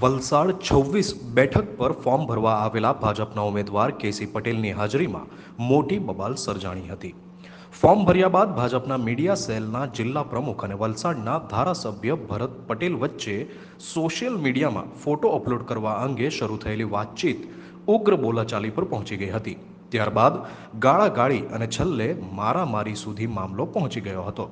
વલસાડ છવ્વીસ બેઠક પર ફોર્મ ભરવા આવેલા ભાજપના ઉમેદવાર કેસી પટેલની હાજરીમાં મોટી બબાલ સર્જાણી હતી. ફોર્મ ભર્યા બાદ ભાજપના મીડિયા સેલના જિલ્લા પ્રમુખ અને વલસાડના ધારાસભ્ય ભરત પટેલ વચ્ચે સોશિયલ મીડિયામાં ફોટો અપલોડ કરવા અંગે શરૂ થયેલી વાતચીત ઉગ્ર બોલાચાલી પર પહોંચી ગઈ હતી. ત્યારબાદ ગાળાગાળી અને છેલ્લે મારામારી સુધી મામલો પહોંચી ગયો હતો.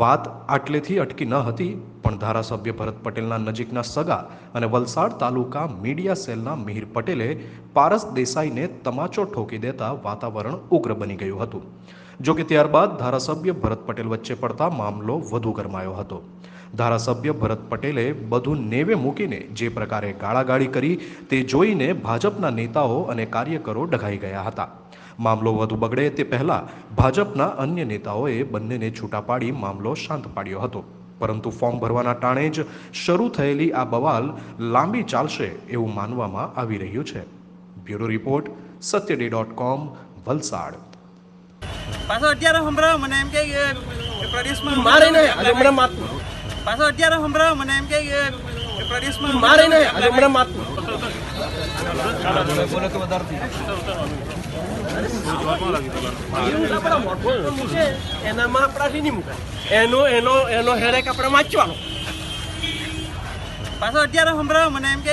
વાત આટલેથી અટકી ન હતી, પણ ધારાસભ્ય ભરત પટેલના નજીકના સગા અને વલસાડ તાલુકા મીડિયા સેલના મિહિર પટેલે પારસ દેસાઈને તમાચો ઠોકી દેતા વાતાવરણ ઉગ્ર બની ગયું હતું. જો કે ત્યારબાદ ધારાસભ્ય ભરત પટેલ વચ્ચે પડતા મામલો વધુ ગરમાયો હતો. ધારાસભ્ય ભરત પટેલે બધું નેવે મૂકીને જે પ્રકારે ગાળાગાળી કરી તે જોઈને ભાજપના નેતાઓ અને કાર્યકરો ડઘાઈ ગયા હતા. મામલો વધુ બગડે તે પહેલા ભાજપના અન્ય નેતાઓએ બંનેને છૂટા પાડી મામલો શાંત પાડ્યો હતો. પરંતુ ફોર્મ ભરવાના ટાણે જ શરૂ થયેલી આ બવાલ લાંબી ચાલશે એવું માનવામાં આવી રહ્યું છે. Bureau report સત્યડે dot com Valsad. પાછો અત્યારે સંભળાવો મને એમ કે પ્રદેશમાં મારે ને હમણાં માત પાછો અત્યારે સંભળાવો મને એમ કે પ્રદેશમાં મારે આજે હમણાં માત એનામાં આપણાથી નહીં મુકાય. એનો એનો એનો હેરેક આપણે વાંચવાનો પાછો અત્યારે સંભળાવો મને એમ કે